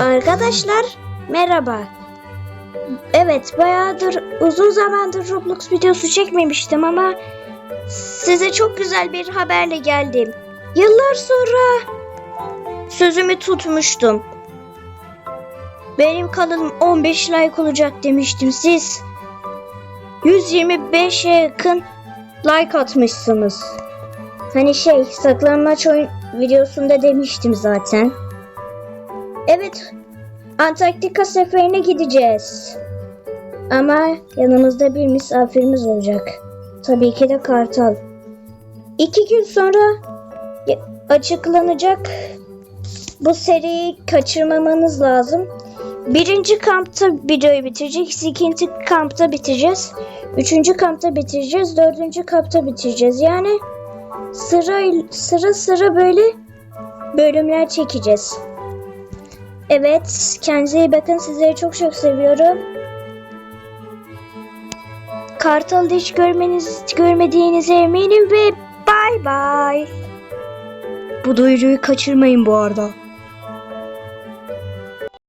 Arkadaşlar merhaba. Evet bayağıdır uzun zamandır Roblox videosu çekmemiştim ama size çok güzel bir haberle geldim. Yıllar sonra sözümü tutmuştum. Benim kanalım 15 like olacak demiştim. Siz 125'e yakın like atmışsınız. Hani şey saklanmaç oyun videosunda demiştim zaten. Evet Antarktika seferine gideceğiz. Ama yanımızda bir misafirimiz olacak. Tabii ki de Kartal. İki gün sonra açıklanacak. Bu seriyi kaçırmamanız lazım. Birinci kampta videoyu bitireceğiz. ikinci kampta bitireceğiz. Üçüncü kampta bitireceğiz. Dördüncü kampta bitireceğiz. Yani sıra sıra sıra böyle bölümler çekeceğiz. Evet, kendinize iyi bakın. Sizleri çok çok seviyorum. Kartal'ı hiç görmeniz, görmediğinize eminim ve bay bay. Bu duyuruyu kaçırmayın bu arada.